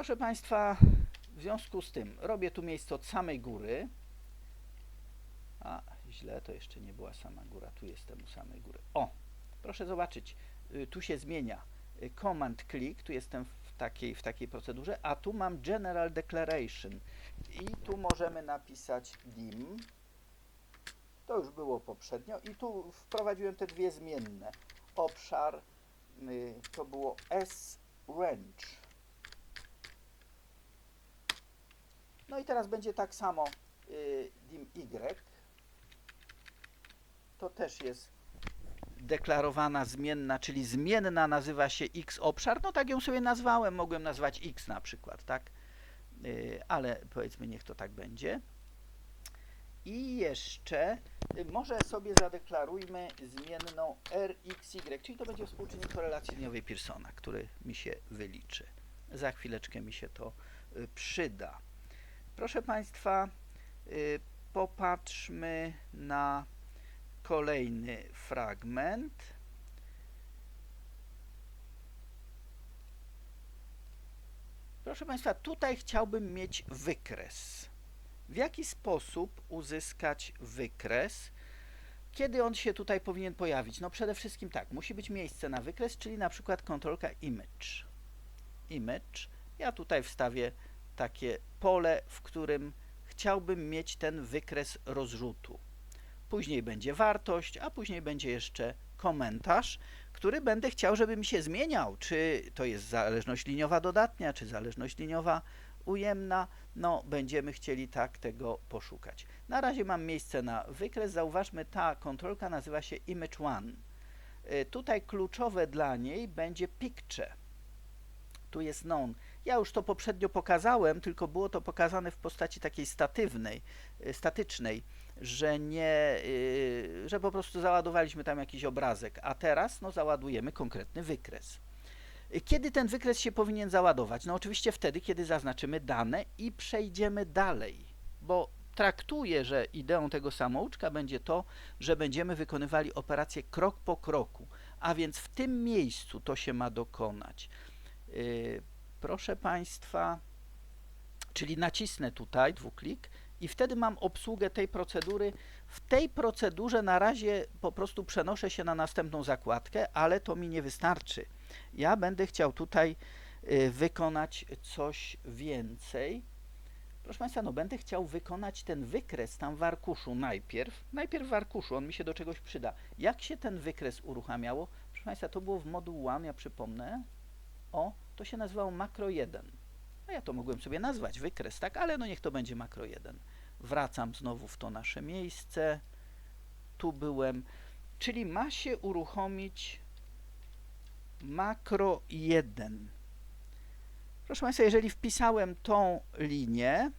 Proszę Państwa, w związku z tym robię tu miejsce od samej góry. A, źle, to jeszcze nie była sama góra. Tu jestem u samej góry. O, proszę zobaczyć, y, tu się zmienia. Y, Command click, tu jestem w takiej, w takiej procedurze, a tu mam General Declaration. I tu możemy napisać dim. To już było poprzednio. I tu wprowadziłem te dwie zmienne. Obszar y, to było S range. No i teraz będzie tak samo y, dim Y. To też jest deklarowana zmienna, czyli zmienna nazywa się X obszar. No tak ją sobie nazwałem, mogłem nazwać X na przykład, tak? Y, ale powiedzmy niech to tak będzie. I jeszcze y, może sobie zadeklarujmy zmienną RXY, czyli to będzie współczynnik korelacji liniowej Pearsona, który mi się wyliczy. Za chwileczkę mi się to y, przyda. Proszę Państwa, y, popatrzmy na kolejny fragment. Proszę Państwa, tutaj chciałbym mieć wykres. W jaki sposób uzyskać wykres? Kiedy on się tutaj powinien pojawić? No przede wszystkim tak, musi być miejsce na wykres, czyli na przykład kontrolka image. Image. Ja tutaj wstawię takie pole, w którym chciałbym mieć ten wykres rozrzutu. Później będzie wartość, a później będzie jeszcze komentarz, który będę chciał, żeby mi się zmieniał. Czy to jest zależność liniowa dodatnia, czy zależność liniowa ujemna. No, będziemy chcieli tak tego poszukać. Na razie mam miejsce na wykres. Zauważmy, ta kontrolka nazywa się image one. Y, Tutaj kluczowe dla niej będzie picture. Tu jest known. Ja już to poprzednio pokazałem, tylko było to pokazane w postaci takiej statywnej, y, statycznej, że nie, y, że po prostu załadowaliśmy tam jakiś obrazek, a teraz no załadujemy konkretny wykres. Y, Kiedy ten wykres się powinien załadować? No oczywiście wtedy, kiedy zaznaczymy dane i przejdziemy dalej, bo traktuję, że ideą tego samouczka będzie to, że będziemy wykonywali operację krok po kroku, a więc w tym miejscu to się ma dokonać. Proszę Państwa, czyli nacisnę tutaj dwuklik i wtedy mam obsługę tej procedury. W tej procedurze na razie po prostu przenoszę się na następną zakładkę, ale to mi nie wystarczy. Ja będę chciał tutaj y, wykonać coś więcej. Proszę Państwa, no będę chciał wykonać ten wykres tam w arkuszu najpierw. Najpierw w arkuszu, on mi się do czegoś przyda. Jak się ten wykres uruchamiało? Proszę Państwa, to było w moduł 1, ja przypomnę. O, to się nazywało makro 1. A ja to mogłem sobie nazwać wykres, tak? Ale no niech to będzie makro 1. Wracam znowu w to nasze miejsce. Tu byłem. Czyli ma się uruchomić makro 1. Proszę Państwa, jeżeli wpisałem tą linię,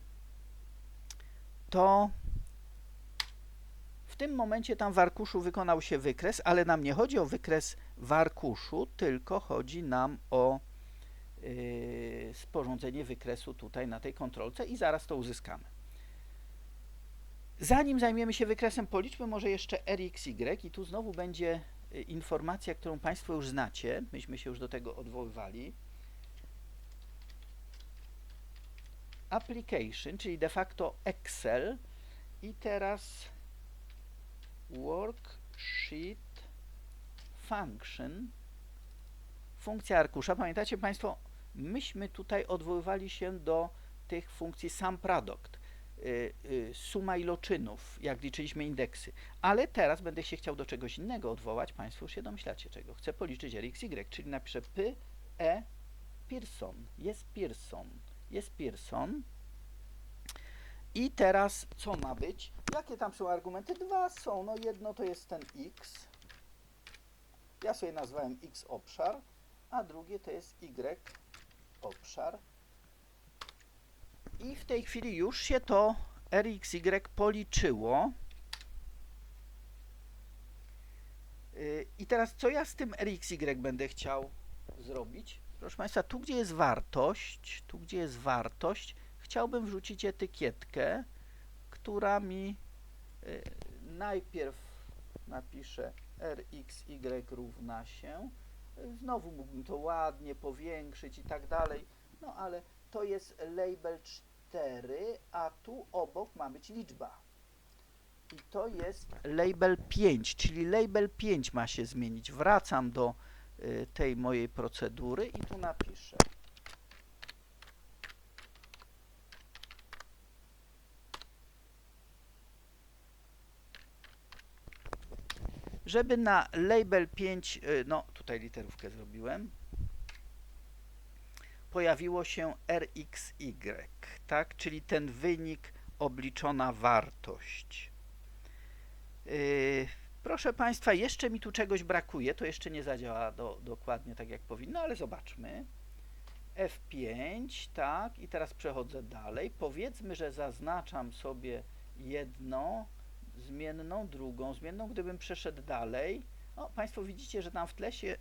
to w tym momencie tam w arkuszu wykonał się wykres, ale nam nie chodzi o wykres w arkuszu, tylko chodzi nam o sporządzenie wykresu tutaj na tej kontrolce i zaraz to uzyskamy. Zanim zajmiemy się wykresem, policzmy może jeszcze RXY i tu znowu będzie y, informacja, którą Państwo już znacie. Myśmy się już do tego odwoływali. Application, czyli de facto Excel i teraz Worksheet Function funkcja arkusza. Pamiętacie Państwo, myśmy tutaj odwoływali się do tych funkcji SumProduct, y, y, suma iloczynów, jak liczyliśmy indeksy. Ale teraz będę się chciał do czegoś innego odwołać. Państwo już się domyślacie czego. Chcę policzyć RXY, czyli napiszę P, E, Pearson. Jest Pearson. Jest Pearson. I teraz co ma być? Jakie tam są argumenty? Dwa są. No jedno to jest ten X. Ja sobie nazwałem X obszar, a drugie to jest Y obszar. I w tej chwili już się to RXY policzyło. Yy, I teraz co ja z tym RXY będę chciał zrobić? Proszę Państwa, tu gdzie jest wartość, tu gdzie jest wartość, chciałbym wrzucić etykietkę, która mi y, najpierw napisze RXY równa się. Znowu mógłbym to ładnie powiększyć i tak dalej, no ale to jest label 4, a tu obok ma być liczba. I to jest label 5, czyli label 5 ma się zmienić. Wracam do y, tej mojej procedury i tu napiszę. Żeby na label 5, y, no tutaj literówkę zrobiłem, pojawiło się RXY, tak? Czyli ten wynik, obliczona wartość. Yy, proszę Państwa, jeszcze mi tu czegoś brakuje, to jeszcze nie zadziała do, dokładnie tak jak powinno, ale zobaczmy. F5, tak, i teraz przechodzę dalej. Powiedzmy, że zaznaczam sobie jedną zmienną, drugą zmienną. Gdybym przeszedł dalej, o, Państwo widzicie, że tam w tle się,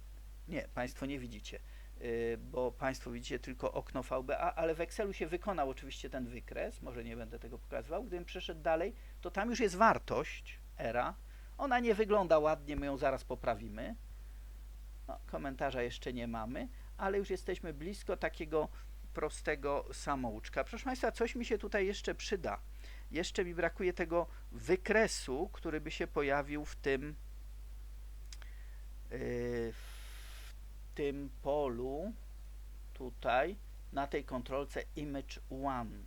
nie, Państwo nie widzicie, yy, bo Państwo widzicie tylko okno VBA, ale w Excelu się wykonał oczywiście ten wykres, może nie będę tego pokazywał. Gdybym przeszedł dalej, to tam już jest wartość, era. Ona nie wygląda ładnie, my ją zaraz poprawimy. No, komentarza jeszcze nie mamy, ale już jesteśmy blisko takiego prostego samouczka. Proszę Państwa, coś mi się tutaj jeszcze przyda. Jeszcze mi brakuje tego wykresu, który by się pojawił w tym w tym polu tutaj na tej kontrolce image 1.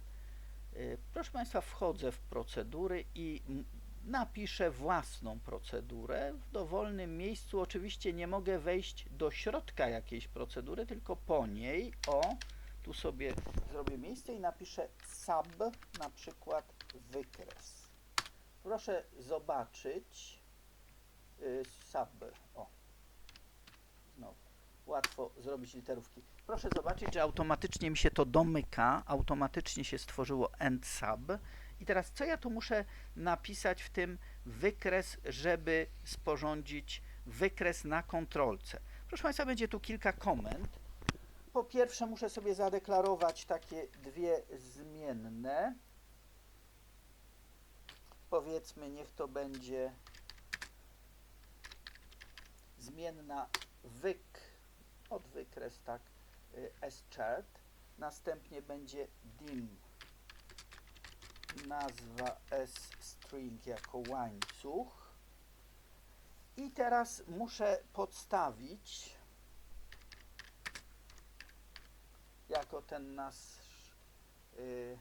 Yy, Proszę Państwa, wchodzę w procedury i napiszę własną procedurę. W dowolnym miejscu oczywiście nie mogę wejść do środka jakiejś procedury, tylko po niej. O, tu sobie zrobię miejsce i napiszę sub, na przykład wykres. Proszę zobaczyć y, sub. O. Łatwo zrobić literówki. Proszę zobaczyć, że automatycznie mi się to domyka, automatycznie się stworzyło end sub. I teraz co ja tu muszę napisać w tym wykres, żeby sporządzić wykres na kontrolce? Proszę Państwa, będzie tu kilka komend. Po pierwsze muszę sobie zadeklarować takie dwie zmienne. Powiedzmy, niech to będzie zmienna wyk, od wykres, tak, y, schart. Następnie będzie dim nazwa string jako łańcuch. I teraz muszę podstawić jako ten nasz y,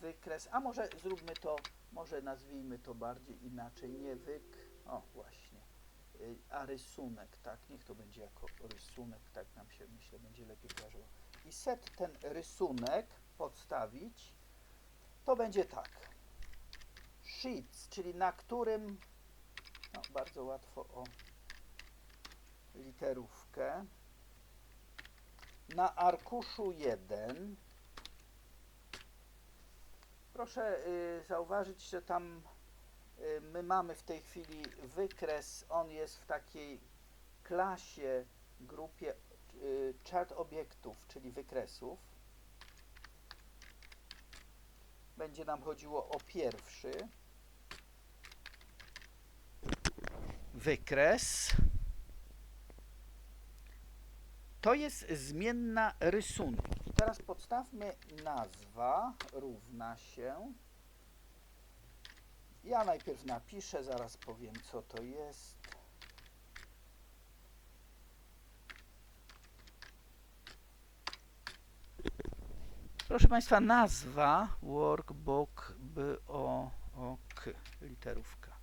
wykres, a może zróbmy to, może nazwijmy to bardziej inaczej, nie wyk, o właśnie, a rysunek, tak, niech to będzie jako rysunek, tak nam się myślę będzie lepiej kojarzyło. I set ten rysunek podstawić, to będzie tak. Sheets, czyli na którym, no bardzo łatwo o literówkę, na arkuszu 1. Proszę y, zauważyć, że tam y, my mamy w tej chwili wykres, on jest w takiej klasie, grupie y, chart obiektów, czyli wykresów. Będzie nam chodziło o pierwszy wykres. To jest zmienna rysunek. I teraz podstawmy nazwa równa się. Ja najpierw napiszę, zaraz powiem co to jest. Proszę Państwa, nazwa workbook o k literówka.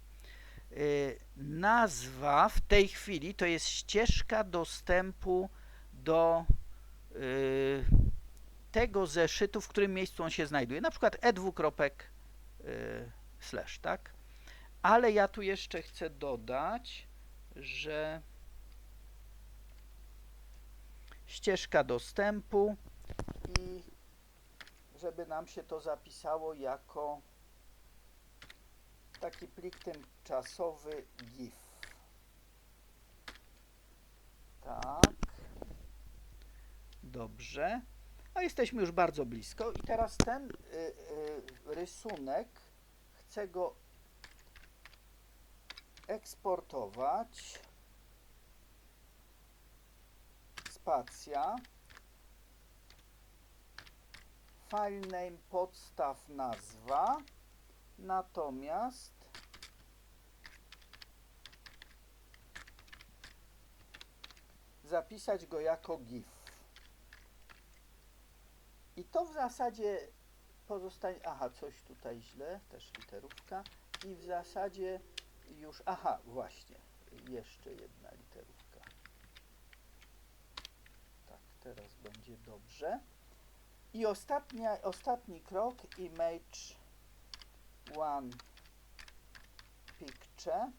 Y, nazwa w tej chwili to jest ścieżka dostępu do y, tego zeszytu, w którym miejscu on się znajduje. Na przykład e2. y, slash, tak? Ale ja tu jeszcze chcę dodać, że ścieżka dostępu i żeby nam się to zapisało jako taki plik tymczasowy GIF. Tak. Dobrze. A jesteśmy już bardzo blisko i teraz ten y, y, rysunek chcę go eksportować. Spacja. file name podstaw nazwa, natomiast zapisać go jako GIF. I to w zasadzie pozostanie. Aha, coś tutaj źle, też literówka. I w zasadzie już. Aha, właśnie. Jeszcze jedna literówka. Tak, teraz będzie dobrze. I ostatnia, ostatni krok image one picture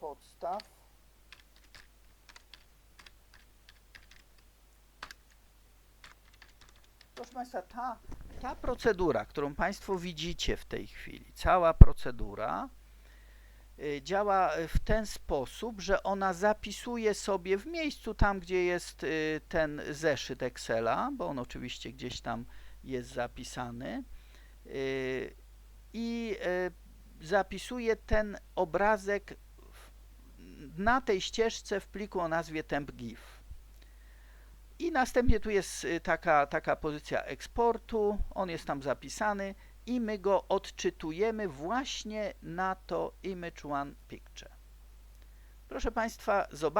podstaw Proszę Państwa, ta, ta procedura, którą Państwo widzicie w tej chwili, cała procedura y, działa w ten sposób, że ona zapisuje sobie w miejscu tam, gdzie jest y, ten zeszyt Excela, bo on oczywiście gdzieś tam jest zapisany y, i zapisuje ten obrazek na tej ścieżce w pliku o nazwie tempgif. I następnie tu jest y, taka, taka pozycja eksportu, on jest tam zapisany i my go odczytujemy właśnie na to Image One Picture. Proszę Państwa, zobaczcie.